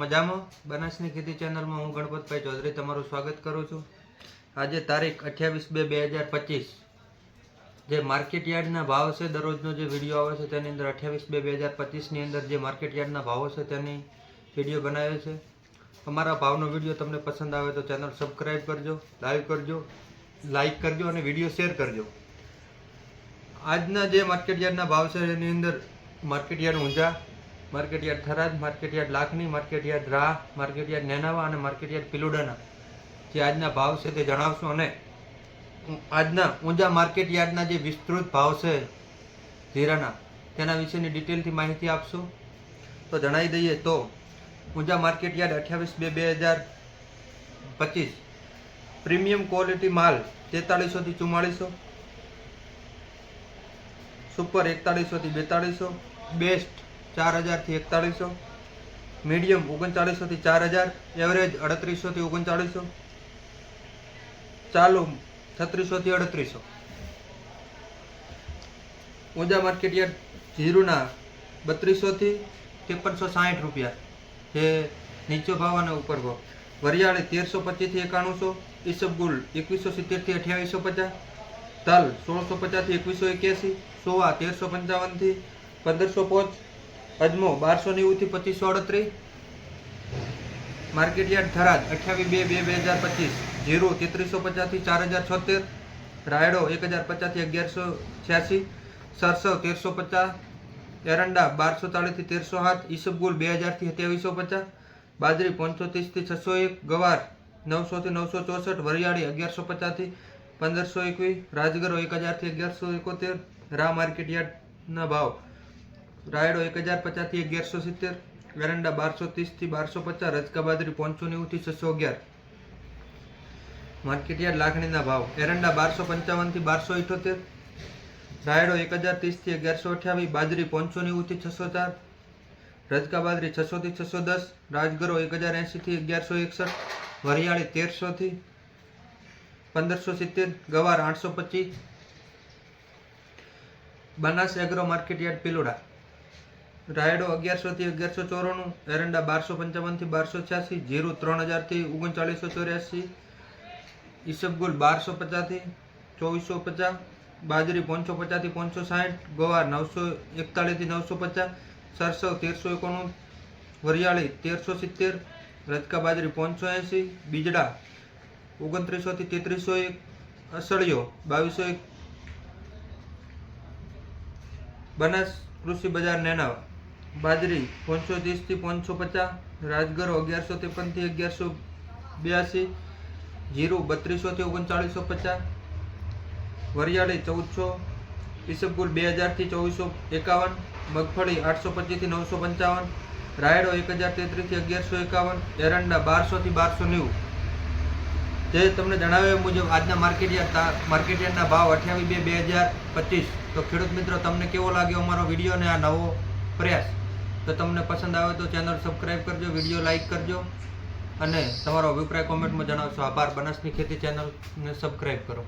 મજામાં? બનાસની ખેતી ચેનલમાં હું ગણપતભાઈ ચૌધરી તમારું સ્વાગત કરું છું. આજે તારીખ અઠ્યાવીસ બે બે હજાર પચીસ. જે માર્કેટ યાર્ડના ભાવ છે, દરરોજનો જે વીડિયો આવે છે, તેની અંદર અઠ્યાવીસ બે બે હજાર પચીસની અંદર જે માર્કેટ યાર્ડના ભાવો છે, તેની વીડિયો બનાવે છે. અમારા ભાવનો વીડિયો તમને પસંદ આવે તો ચેનલ સબસ્ક્રાઈબ કરજો લાઈવ કરજો લાઈક કરજો અને વીડિયો શેર કરજો. આજના જે માર્કેટ યાર્ડના ભાવ છે, એની અંદર market yard Unjha market yard Tharad, market yard Lakhani, market yard Rah, market yard Nenava અને માર્કેટ યાર્ડ પિલોડાના. જે આજના ભાવ છે તે જણાવશો અને આજના ઊંઝા માર્કેટ યાર્ડના જે વિસ્તૃત ભાવ છે જીરાના તેના વિશેની ડિટેલથી માહિતી આપશો? તો જણાવી દઈએ તો, ઊંઝા માર્કેટ યાર્ડ અઠ્યાવીસ બે બે હજાર પચીસ. પ્રીમિયમ ક્વોલિટી માલ તેતાળીસોથી ચુમ્માળીસો. સુપર એકતાળીસોથી બેતાળીસો. બેસ્ટ ચાર હજારથી એકતાળીસો, મીડિયમ ઓગણચાળીસોથી ચાર હજાર એવરેજ અડત્રીસોથી ઓગણચાળીસો, ચાલુ છત્રીસોથી અડત્રીસો. ઊંઝા માર્કેટ યાર્ડ જીરુના બત્રીસોથી ત્રેપનસો સાઠ રૂપિયા, જે નીચો ભાવ અને ઉપર ભાવ. વરિયાળી તેરસો પચીસથી એકાણુંસો ઈસબગુલ એકવીસો સિત્તેરથી અઠ્યાવીસો પચાસ, તલ સોળસો પચાસથી એકવીસો એક્યાસી, સોવા તેરસો પંચાવનથી પંદરસો પાંચ અજમો, બારસો નેવુંથી પચીસો અડત્રીસ. માર્કેટ યાર્ડ થરાદ, અઠ્યાવીસ બે બે બે હજાર પચીસ. જીરો, તેત્રીસો પચાસથી ચાર હજાર છોતેર. રાયડો, એક હજાર પચાસથી અગિયારસો છ્યાસી. સરસવ તેરસો પચાસ. એરંડા, બારસો ચાળીસથી તેરસો સાત. ઈસબગુલ, બે હજારથી સત્યાવીસો પચાસ. બાજરી, પાંચસો ત્રીસથી છસો એક. ગવાર, નવસોથી નવસો ચોસઠ. વરિયાળી, અગિયારસો પચાસથી પંદરસો એકવીસ. રાજગરો, એક હજારથી અગિયારસો એકોતેર. રા માર્કેટ યાર્ડના ભાવ. રાયડો એક હજાર પચાસથી અગિયારસો સિત્તેર એરંડા બારસો ત્રીસથી બારસો પચાસ રજકા બાજરી પાંચસો નેવુંથી છસો અગિયાર માર્કેટ યાર્ડ લાખણીના ભાવ. એરંડા બારસો પંચાવનથી બારસો ઇઠોતેર રાયડો એક હજાર ત્રીસથી અગિયારસો અઠ્યાવીસ બાજરી પાંચસો નેવુંથી છસો ચાર રજકા બાજરી છસોથી છસો દસ રાજગરો એક હજાર એંશીથી અગિયારસો એકસઠ વરિયાળી તેરસોથી પંદરસો સિત્તેર ગવાર આઠસો પચીસ Banas agro market yard Piloda. રાયડો અગિયારસોથી અગિયારસો ચોરાણું એરંડા બારસો પંચાવનથી બારસો છ્યાસી, જીરું ત્રણ હજારથી ઓગણચાળીસો ચોર્યાસી ઈસબગુલ બારસો પચાસથી ચોવીસો પચાસ, બાજરી પાંચસો પચાસથી પાંચસો સાઠ, ગવાર નવસો એકતાળીસથી નવસો પચાસ, સરસવ તેરસો એકોણું, વરિયાળી તેરસો સિત્તેર, રજકા બાજરી પાંચસો એંસી, બીજડા ઓગણત્રીસોથી તેત્રીસો એક, અસળિયો બાવીસો એક, બનાસ કૃષિ બજાર નેનાવા. બાજરી પાંચસો ત્રીસથી પાંચસો પચાસ, રાજગરો અગિયારસો ત્રેપનથી અગિયારસો બ્યાસી, જીરું બત્રીસોથી ઓગણચાળીસો પચાસ, વરિયાળી ચૌદસો, ઈસબગુલ બે હજારથી ચોવીસો એકાવન, મગફળી આઠસો પચીસથી નવસો પંચાવન, રાયડો એક હજાર તેત્રીસથી અગિયારસો એકાવન, એરંડા બારસોથી બારસો નેવું. જે તમને જણાવ્યા મુજબ આજના માર્કેટ યાર્ડ માર્કેટ યાર્ડના ભાવ અઠ્યાવીસ બે બે હજાર પચીસ. તો ખેડૂત મિત્રો, તમને કેવો લાગ્યો અમારો વીડિયો અને આ નવો પ્રયાસ? તો તમને પસંદ આવે તો ચેનલ સબસ્ક્રાઈબ કરજો વીડિયો લાઇક કરજો અને તમારો અભિપ્રાય કોમેન્ટમાં જણાવશો. આભાર. બનાસની ખેતી ચેનલને સબસ્ક્રાઈબ કરો.